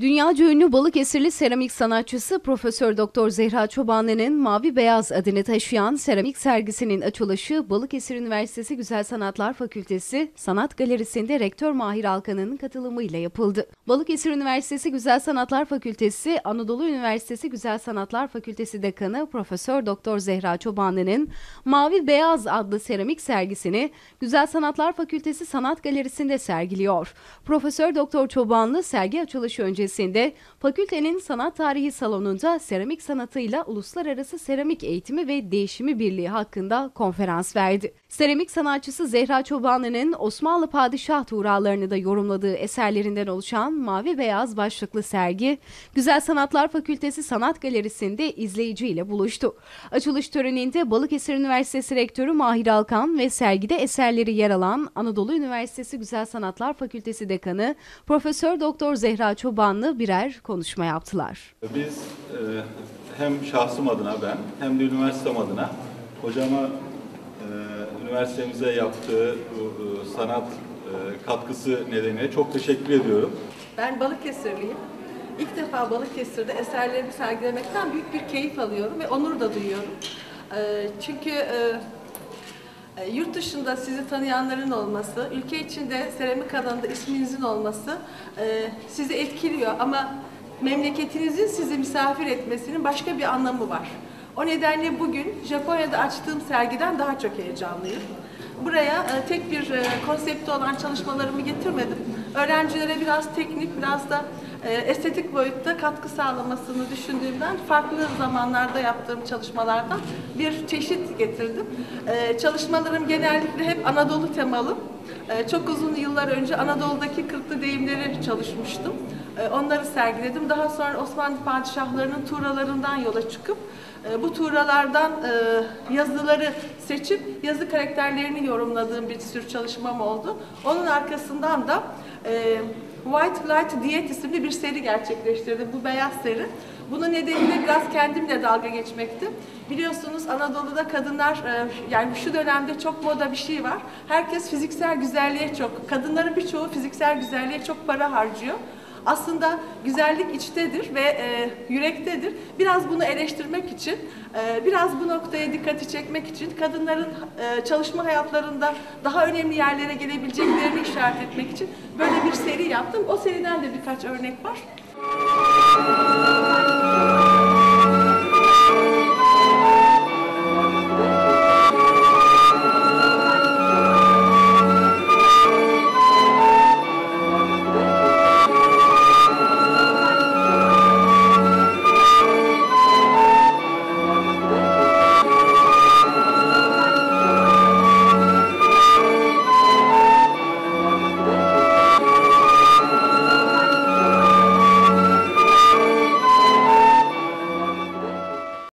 Dünyaca ünlü Balıkesirli seramik sanatçısı Profesör Doktor Zehra Çobanlı'nın Mavi Beyaz adını taşıyan seramik sergisinin açılışı Balıkesir Üniversitesi Güzel Sanatlar Fakültesi Sanat Galerisi'nde Rektör Mahir Alkan'ın katılımıyla yapıldı. Balıkesir Üniversitesi Güzel Sanatlar Fakültesi Anadolu Üniversitesi Güzel Sanatlar Fakültesi Dekanı Profesör Doktor Zehra Çobanlı'nın Mavi Beyaz adlı seramik sergisini Güzel Sanatlar Fakültesi Sanat Galerisi'nde sergiliyor. Profesör Doktor Çobanlı sergi açılışı öncesinde fakültenin sanat tarihi salonunda seramik sanatıyla uluslararası seramik eğitimi ve değişimi birliği hakkında konferans verdi. Seramik sanatçısı Zehra Çobanlı'nın Osmanlı padişah tuğralarını da yorumladığı eserlerinden oluşan Mavi Beyaz başlıklı sergi Güzel Sanatlar Fakültesi Sanat Galerisi'nde izleyiciyle buluştu. Açılış töreninde Balıkesir Üniversitesi Rektörü Mahir Alkan ve sergide eserleri yer alan Anadolu Üniversitesi Güzel Sanatlar Fakültesi Dekanı Profesör Doktor Zehra Çobanlı birer konuşma yaptılar. Biz e, hem şahsım adına ben hem de üniversitem adına hocama e, üniversitemize yaptığı bu e, sanat e, katkısı nedeniyle çok teşekkür ediyorum. Ben Balıkesirliyim. İlk defa Balıkesir'de eserlerimi sergilemekten büyük bir keyif alıyorum ve onur da duyuyorum. Çünkü e, yurt dışında sizi tanıyanların olması, ülke içinde seramik alanında isminizin olması e, sizi etkiliyor ama memleketinizin sizi misafir etmesinin başka bir anlamı var. O nedenle bugün Japonya'da açtığım sergiden daha çok heyecanlıyım. Buraya e, tek bir e, konsepti olan çalışmalarımı getirmedim. Öğrencilere biraz teknik, biraz da e, estetik boyutta katkı sağlamasını düşündüğümden farklı zamanlarda yaptığım çalışmalardan bir çeşit getirdim. Çalışmalarım genellikle hep Anadolu temalı. Çok uzun yıllar önce Anadolu'daki kırklı deyimleri çalışmıştım. Onları sergiledim. Daha sonra Osmanlı padişahlarının tuğralarından yola çıkıp bu tuğralardan e, yazıları seçip yazı karakterlerini yorumladığım bir sürü çalışmam oldu. Onun arkasından da e, White Light Diet isimli bir seri gerçekleştirdim. Bu beyaz seri. Bunun nedeni de biraz kendimle dalga geçmekti. Biliyorsunuz Anadolu'da kadınlar e, yani şu dönemde çok moda bir şey var. Herkes fiziksel güzelliğe çok, kadınların birçoğu fiziksel güzelliğe çok para harcıyor. Aslında güzellik içtedir ve e, yürektedir. Biraz bunu eleştirmek için, e, biraz bu noktaya dikkati çekmek için kadınların e, çalışma hayatlarında daha önemli yerlere gelebileceklerini işaret etmek için böyle bir seri yaptım. O seriden de birkaç örnek var.